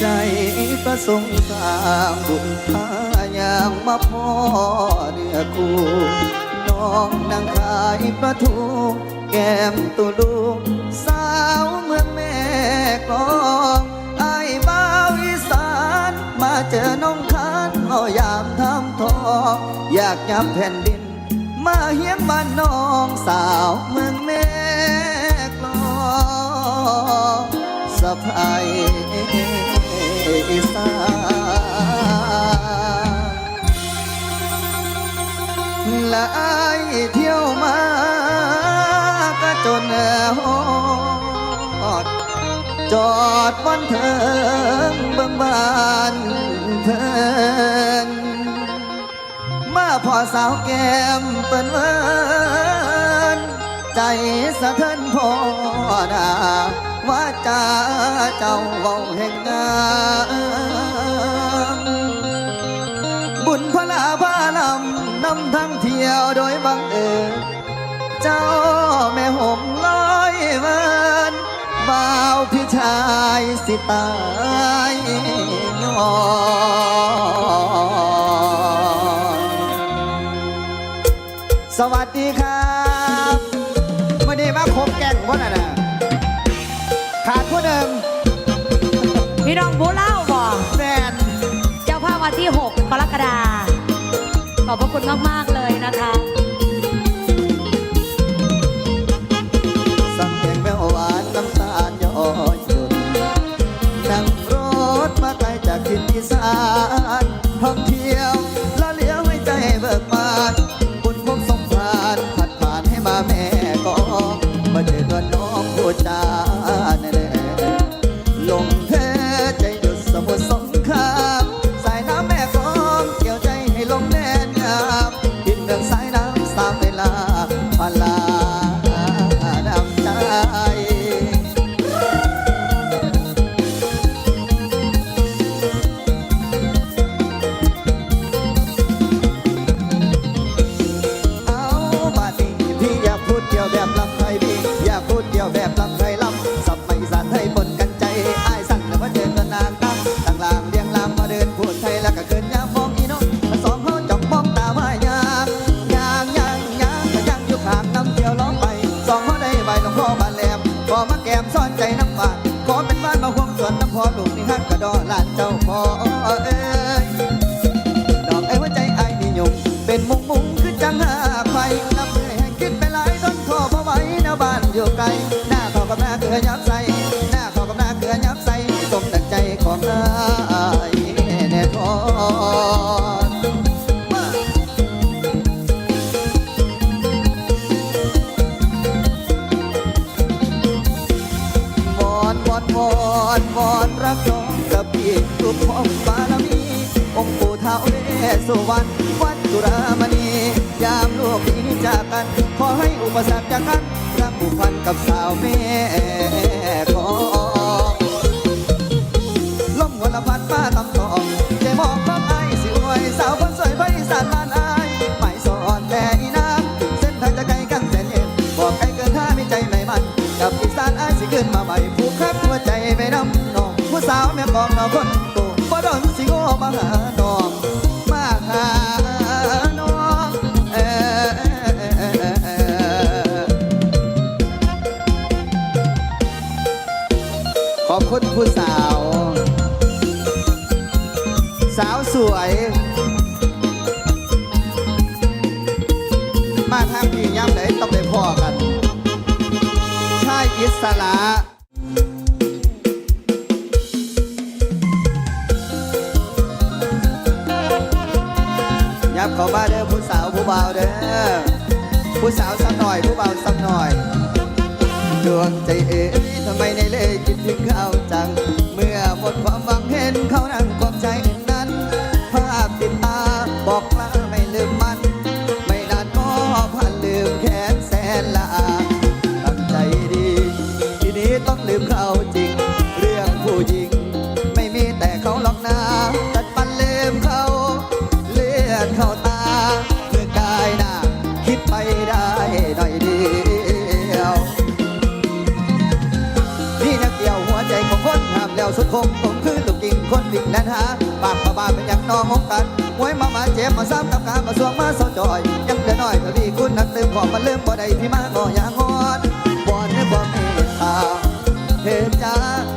ใจประสงค์สางบุญพายางมาพ่อเนื้อคู่น้องนางขายประทูแก้มตุลูกสาวเมืองแม่กลองไอ้บ่าวอีสานมาเจอน้องคันเอายามทำทองอยากยับแผ่นดิน มาเฮียงบ้านน้องสาวเมืองแม่กลองสะพาย สาละอายเที่ยวมาก็จนหอด จอดบอนเทิงเบิ่งบานเทินมาพอสาวแก้มเปิ้นเวินใจสะเทินพอดา ว่าจาเจ้าเว้าแห่งงามบุญพระลาพาลำนำทั้งเที่ยวโดยบังเอิญเจ้าแม่ห่มร้อยเวินบ่าวพี่ชายสิตายยอสวัสดีครับวันนี้มาคบแก่งบ่น่ะนะ พี่น้องบูเล่าบอกแมนเจ้าภาพวันที่ 6 กรกฎาขอบพระคุณมาก ๆ เลยนะคะสั่งแกงแมวหวานน้ำตาลย้อยหยนั่งรถมาไกลจากทิศอีสาน สวย มาทางพี่ย่ำไหนต้องได้พ่อกัน ชายอิสระ วิ่งแล่นหาปากมาบ้านเป็นอย่างนองงกันมวยมามาเจ็บมาซ้ำกับการมาสวงมาเศร้าจอย ยังเดือน้อยทวีคุณนักเติมขอมาเริ่มบ่ได้ที่มาก็อย่างงอนบอนเนื้อบ่เมตตาเธอจ้า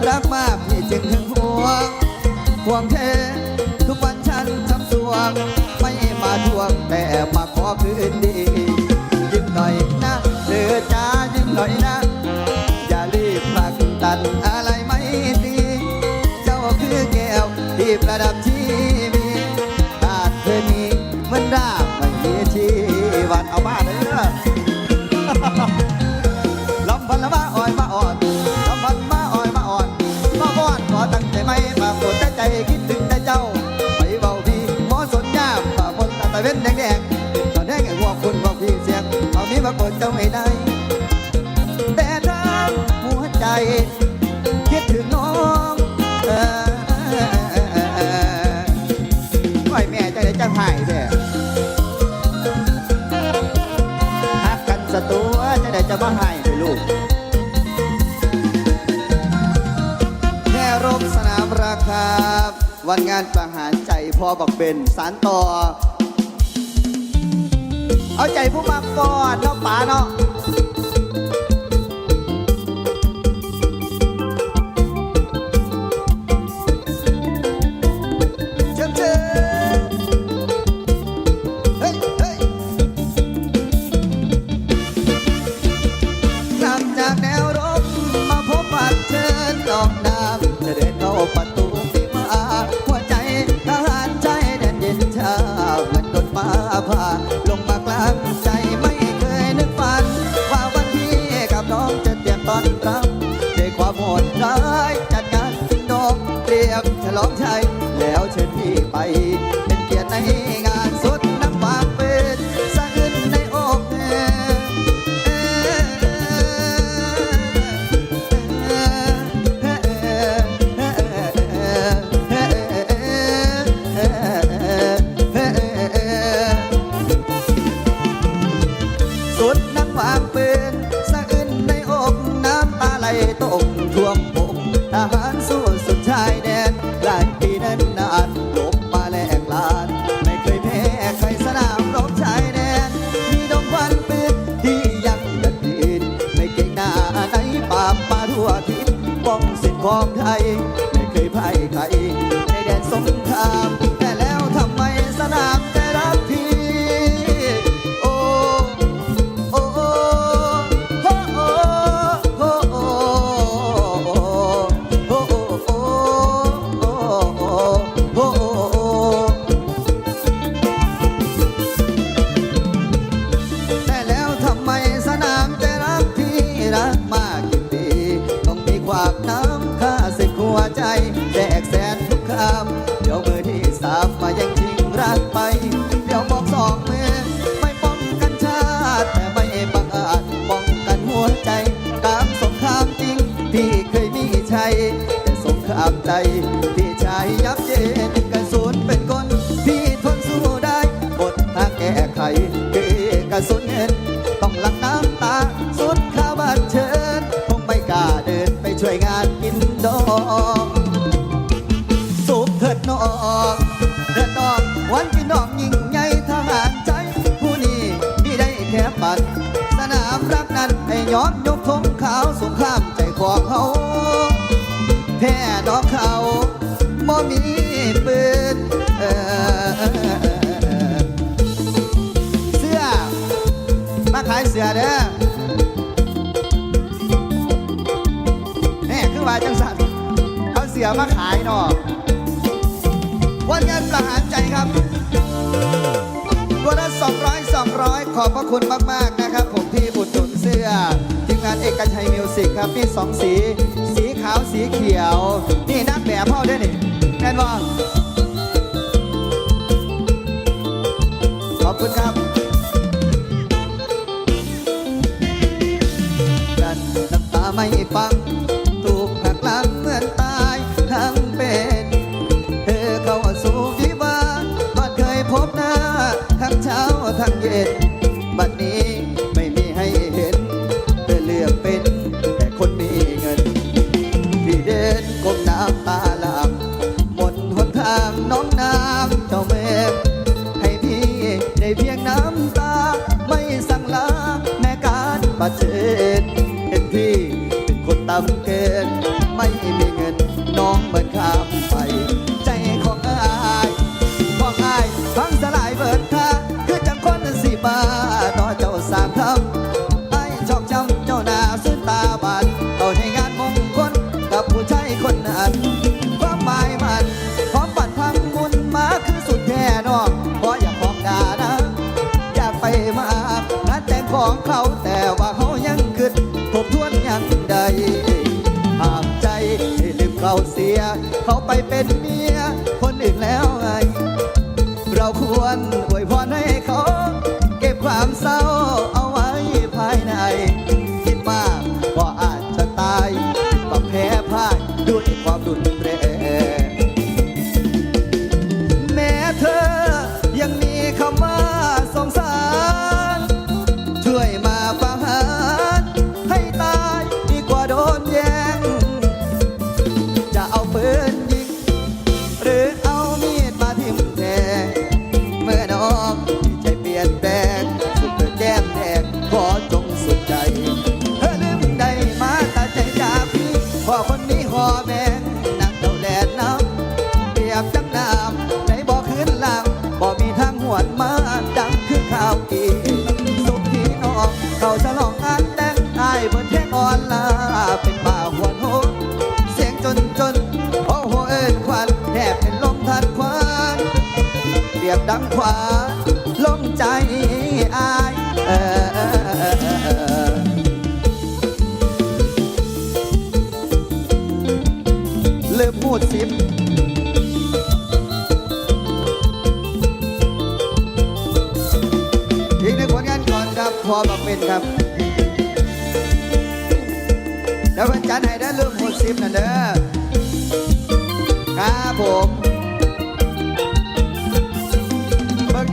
รักมากพี่จึงถึงห่วงห่วงเธอทุกวันฉันทำสวง ไม่มาทวงแต่มาขอคืนดี ที่ประดับชีวิตขาดเธอนีมันรากไม่มีชีวันเอาบ้านเลยนะลำพันละมาอ่อยมาอ่อนลำพันมาอ่อยมาอ่อนมาอ่อนขอตั้งใจไม่มาปวดแต่ใจคิดถึงแต่เจ้าไปเบาพี่หมอสนยามฝ่าบนตาเว้นแดงแดงตอนแดงไอ้หัวคุณบอกพี่เสียงเอานี้มาปิดเจ้าไม่ได้ หักกันสตัวจะได้จะมาให้ลูกแค่รบสนามราคา วันงานประหารใจพอบักเบนสารต่อ เอาใจผู้มาก่อนเนาะป๋าเนาะ long time ทั่วทิศป้องสิทธิ์ของไทย ไม่เคยพ่ายใครในแดนสงคราม แต่แล้วทำไมสนาม จริงที่เคยมีชัยแต่สงครามใจที่ชายยับเยินกระสุนเป็นคนที่ทนสู้ได้บททางแก้ไขคือกระสุนเงินต้องหลังน้ำตาสุดข้าวบ้านเชิญคงไม่กล้าเดินไปช่วยงานกินดองสุขเถิดน้องเถิดน้องวันพี่น้องยิ่งใหญ่ทหารใจ ผู้นี้ไมีได้แค่ปัดสนามรักนั้นให้ย้อนยกธงขาวสงคราม ของเขาแพ้ดอกเขาบ่มีปืนเออเสื้อ มาขายเสื้อเด้อแน่คือว่าจังสันเอาเสื้อมาขายเนาะวันงานประหารใจครับ ตัวละ200 200 ขอบพระคุณมาก ๆ นะครับ ผมที่อุดหนุนเสื้อทีมงานเอกชัยมิวสิกครับมีสองสี สีขาวสีเขียว นี่นักแบบพ่อด้วยนี่แม่นบ่ขอบคุณครับดันน้ำตาไม่ฟัง it. ของเขาแต่ว่าเขายังกึดทบทวนยังใดหากใจให้ลืมเขาเสีย เขาไปเป็นเมีย คนอื่นแล้วไง เราควรอ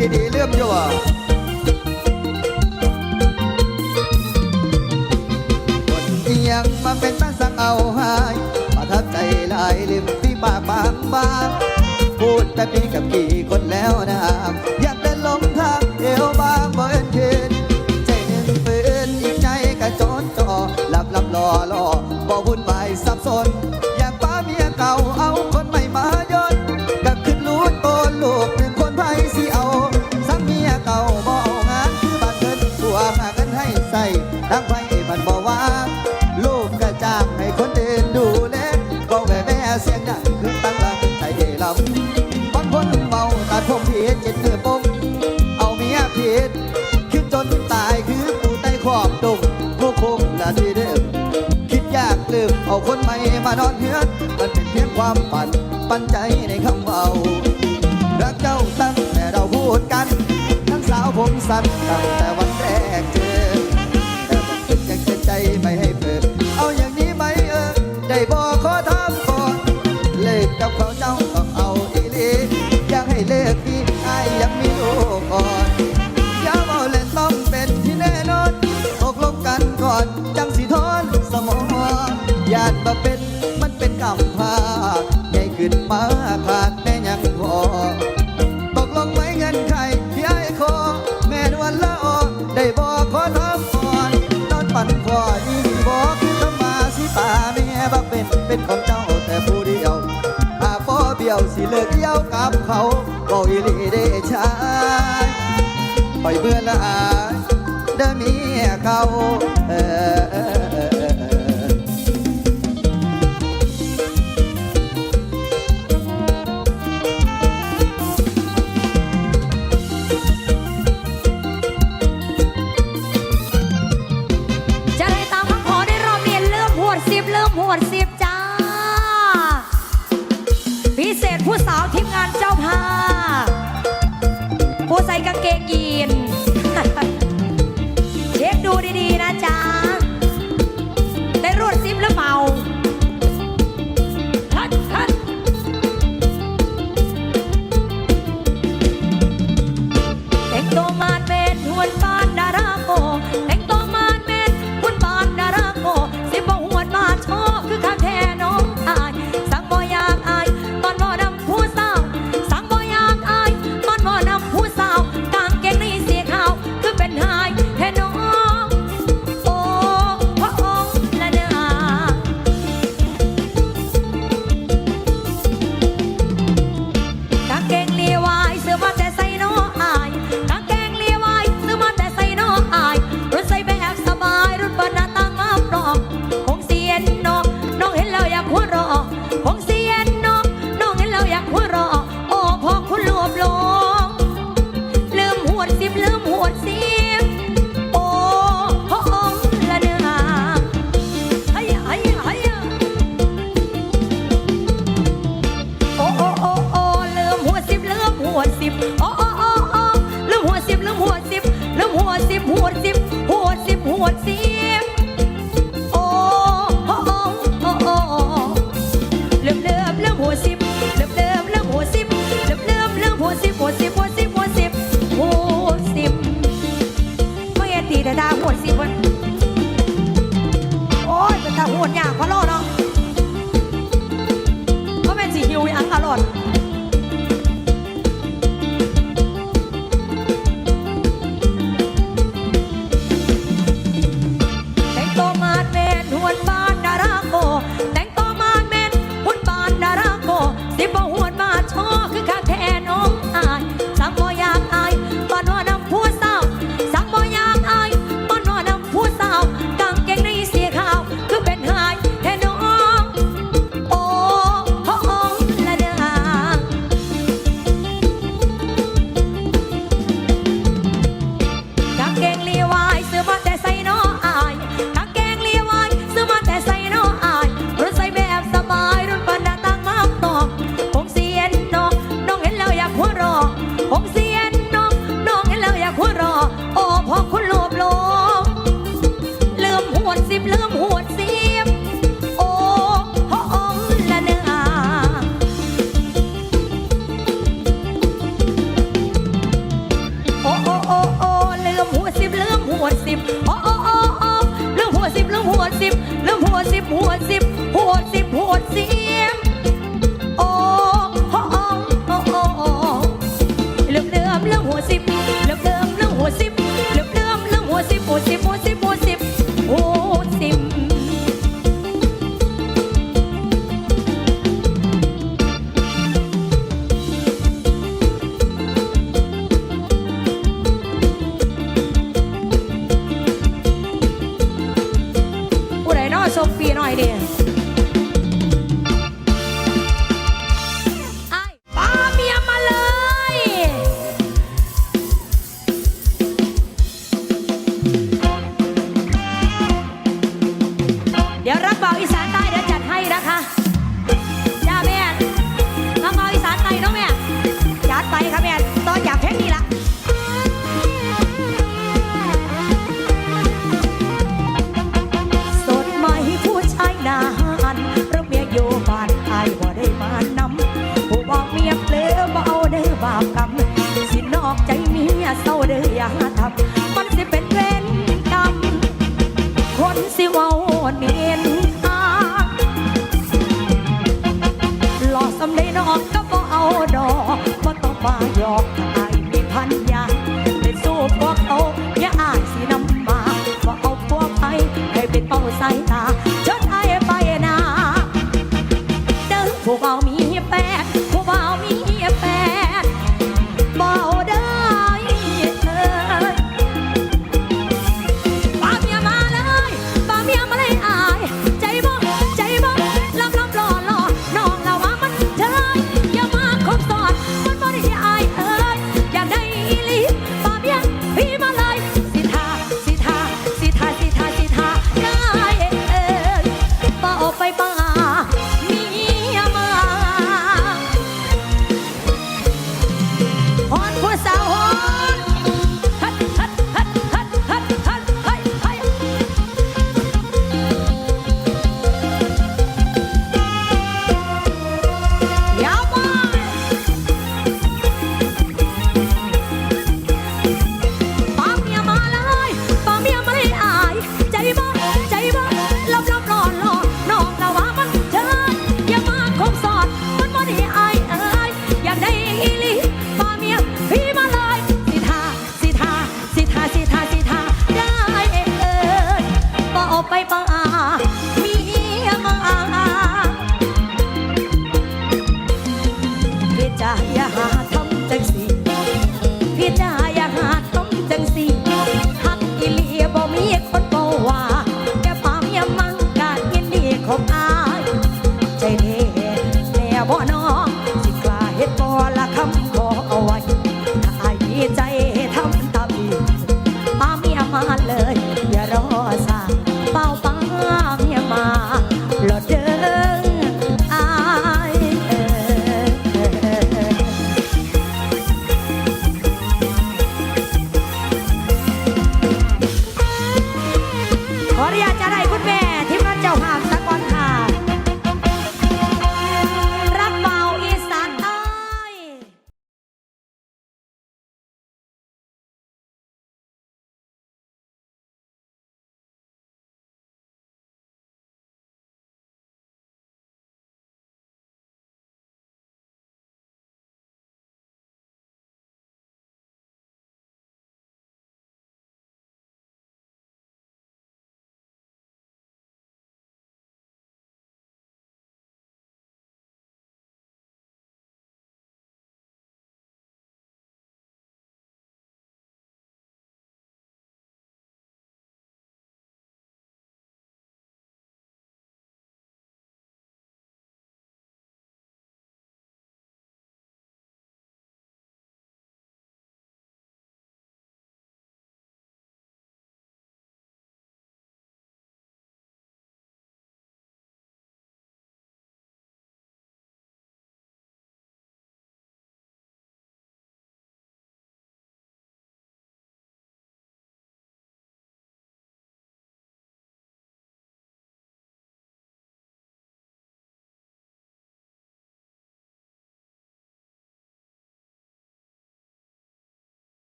ดีๆเริ่มอยู่อ่คนเอียงมาเป็นตั้งสั่งเอาหายประทับใจหลายริมที่ปากบางบางพูดแบบนี้กับกี่คนแล้วนะอยากเดินลงทางเอวบาง ตัดผมผิดเจ็ดมือปงเอาเมียผิดคิดจนตายคือปูใต้ขอบดงผู้คงละที่เดิมคิดยากลืมเอาคนใหม่มานอนเฮือนมันเป็นเพียงความฝันปันใจในคำเอารักเจ้าตั้งแต่เราพูดกัน ทั้งสาวผมสั้นตั้งแต่วันแรกเจอแต่ผมคิดยังเจ็บใจไม่ให้เปิดเอาอย่างนี้ไหมเออได้บอกขอถามก่อนเลิกกับเขาเจ้า อ่อนอย่าเอาเล่นต้องเป็นที่แน่นอนตกลงกันก่อนจังสีทอนสมองญาติมาเป็นมันเป็นกรรมพาใหญ่ขึ้นมาขาดแม่ยังพอตกลงไว้เงินใครที่ไอ้ขอแม่นวันละออได้บอกขอทำก่อนนอนปั่นคออีบอกคือทำมาสิตาแม่บักเป็นเป็นของเจ้าแต่ผู้เดียวอาปอเบี้ยวสิเลิกเย้ากับเขา บอกอีหลีได้ชายปล่อยเบื่อละอายเดิมเมียเก่าเออ สิเว้าเนียนทาหลอกสำเร็จนอกก็บ่เอาดอกบ่ต้องมาหยอก